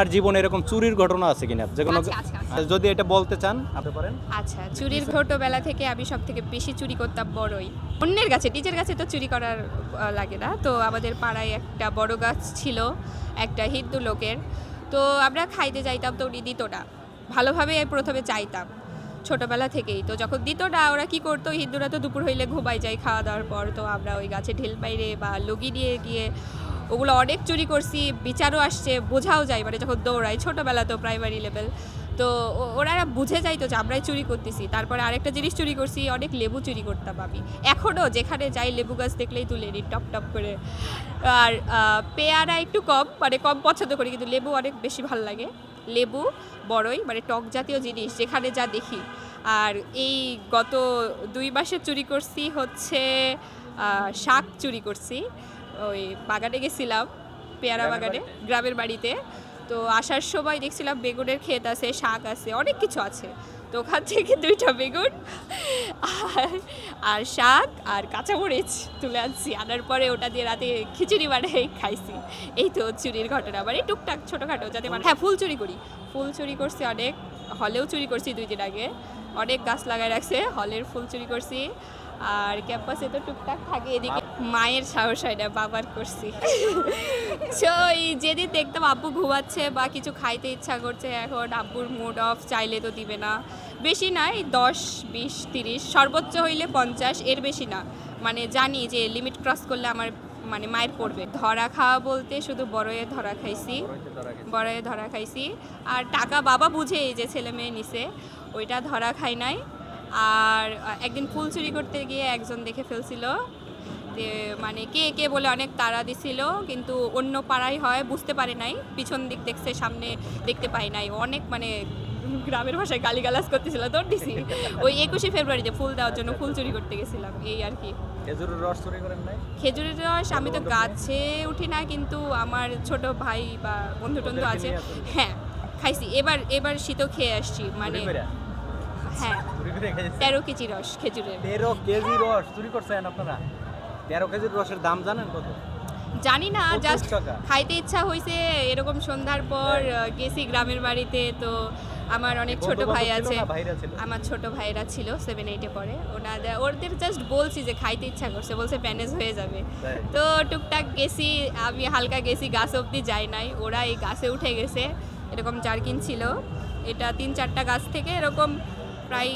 আর জীবনে এরকম চুরির ঘটনা আছে কিনা? যে কোনো। যদি এটা বলতে চান আপনি পারেন আচ্ছা চুরির ছোটবেলা থেকে আমি সব থেকে বেশি চুরি করতাম বড়ই। অন্যের গাছে নিজের গাছে তো চুরি করার লাগে না। তো আমাদের পাড়ায় একটা বড় গাছ ছিল একটা হিন্দু লোকের। তো আমরা খাইতে যাইতাম তো উনি দিত না। ভালোভাবে প্রথমে চাইতাম ছোটবেলা থেকেই। তো যখন দিত না ওরা কি করতো? হিন্দুরা তো দুপুর হইলে ঘুমাই যায় খাওয়া দাওয়ার পর। তো আমরা ওই গাছে ঢিল বাইরে বা লগি নিয়ে গিয়ে ওগুলো অনেক চুরি করছি, বিচারও আসছে, বোঝাও যায়। মানে যখন দৌড়াই, ছোটোবেলা তো প্রাইমারি লেভেল তো ওরা বুঝে যাইতো যে আমরাই চুরি করতেছি। তারপরে আরেকটা জিনিস চুরি করছি, অনেক লেবু চুরি করতাম আমি। এখনও যেখানে যাই, লেবু গাছ দেখলেই তুলে নিই, টপ টপ করে। আর পেয়ারা একটু কম মানে কম পছন্দ করি, কিন্তু লেবু অনেক বেশি ভালো লাগে। লেবু বড়ই মানে টক জাতীয় জিনিস, যেখানে যা দেখি। আর এই গত দুই মাসে চুরি করছি হচ্ছে শাক চুরি করছি। ওই বাগানে গেছিলাম পেয়ারা বাগানে গ্রামের বাড়িতে। তো আসার সময় দেখছিলাম বেগুনের ক্ষেত আছে শাক আছে অনেক কিছু আছে। তো ওখান থেকে দুইটা বেগুন আর আর শাক আর কাঁচামরিচ তুলে আনছি। আনার পরে ওটা দিয়ে রাতে খিচুড়ি বানিয়ে খাইছি। এই তো চুরির ঘটনা। মানে টুকটাক ছোটোখাটো যাতে মানে হ্যাঁ ফুল চুরি করি। ফুল চুরি করছি অনেক হলেও চুরি করছি দুই দিন আগে। অনেক গাছ লাগায় রাখছে হলের ফুল চুরি করছি। আর ক্যাম্পাসে তো টুকটাক থাকে এদিকে। মায়ের সাহস হয় না, বাবার করছি। সো এই যেদিন দেখতাম আব্বু ঘুমাচ্ছে বা কিছু খাইতে ইচ্ছা করছে, এখন আব্বুর মুড অফ চাইলে তো দিবে না। বেশি না, এই দশ, বিশ, তিরিশ, সর্বোচ্চ হইলে পঞ্চাশ, এর বেশি না। মানে জানি যে লিমিট ক্রস করলে আমার মানে মায়ের পড়বে ধরা খাওয়া বলতে শুধু বড়য়ে ধরা খাইছি। বড়য়ে ধরা খাইছি। আর টাকা বাবা বুঝে এই যে ছেলে মেয়ে নিছে, ওইটা ধরা খাই নাই। আর একদিন ফুল চুরি করতে গিয়ে একজন দেখে ফেলছিল যে মানে কে কে বলে অনেক তাড়া দিছিল কিন্তু অন্য পাড়ায় হয় বুঝতে পারে নাই। পিছন দিক দেখছে সামনে দেখতে পাই নাই। অনেক মানে গ্রামের ভাষায় গালিগালাজ করতেছিল তোর দিছি। ওই একুশে ফেব্রুয়ারিতে ফুল দেওয়ার জন্য ফুল চুরি করতে গেছিলাম এই আর কি। খেজুরের রস চুরি করেন নাই? খেজুরের রস আমি তো গাছে উঠি না কিন্তু আমার ছোট ভাই বা বন্ধু টন্ধু আছে। হ্যাঁ খাইছি। এবার এবার শীতও খেয়ে আসছি মানে হ্যাঁ? তেরো কেজি রস খেজুরের। তেরো কেজি রস চুরি করছেন আপনারা? তেরো কেজির রসের দাম জানেন কত? জানি না জাস্ট খাইতে ইচ্ছা হয়েছে এরকম সন্ধ্যার পর আহ, গেছি গ্রামের বাড়িতে তো আমার অনেক ছোট ভাই আছে? আমার ছোট ভাইরা ছিল সেভেন এইটে পরে ওনাদের ওদের জাস্ট বলছি যে খাইতে ইচ্ছা করছে বলছে প্যানেজ হয়ে যাবে। তো টুকটাক গেছি আমি হালকা গেছি গাছ অবধি যাই নাই। ওরা এই গাছে উঠে গেছে এরকম জার্কিন ছিল। এটা তিন চারটা গাছ থেকে এরকম প্রায়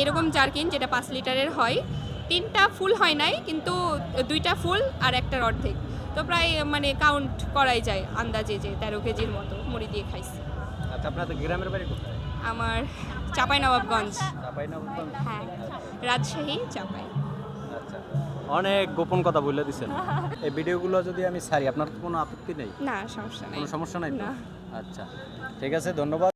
এরকম জার্কিন যেটা পাঁচ লিটারের হয়। তিনটা ফুল হয় নাই কিন্তু দুইটা ফুল আর একটার অর্ধেক। তো প্রায় মানে কাউন্ট করাই যায় আন্দাজে যে তেরো কেজির মতো মুড়ি দিয়ে খাইছি। আচ্ছা গ্রামের বাড়ি কোথায়? আমার চাপাই নবাবগঞ্জ? হ্যাঁ রাজশাহী চাপাই। আচ্ছা অনেক গোপন কথা বলে দিচ্ছেন এই ভিডিওগুলো যদি আমি ছাড়ি আপনার কোনো আপত্তি নেই? না সমস্যা নেই। কোনো সমস্যা নাই না। আচ্ছা ঠিক আছে ধন্যবাদ।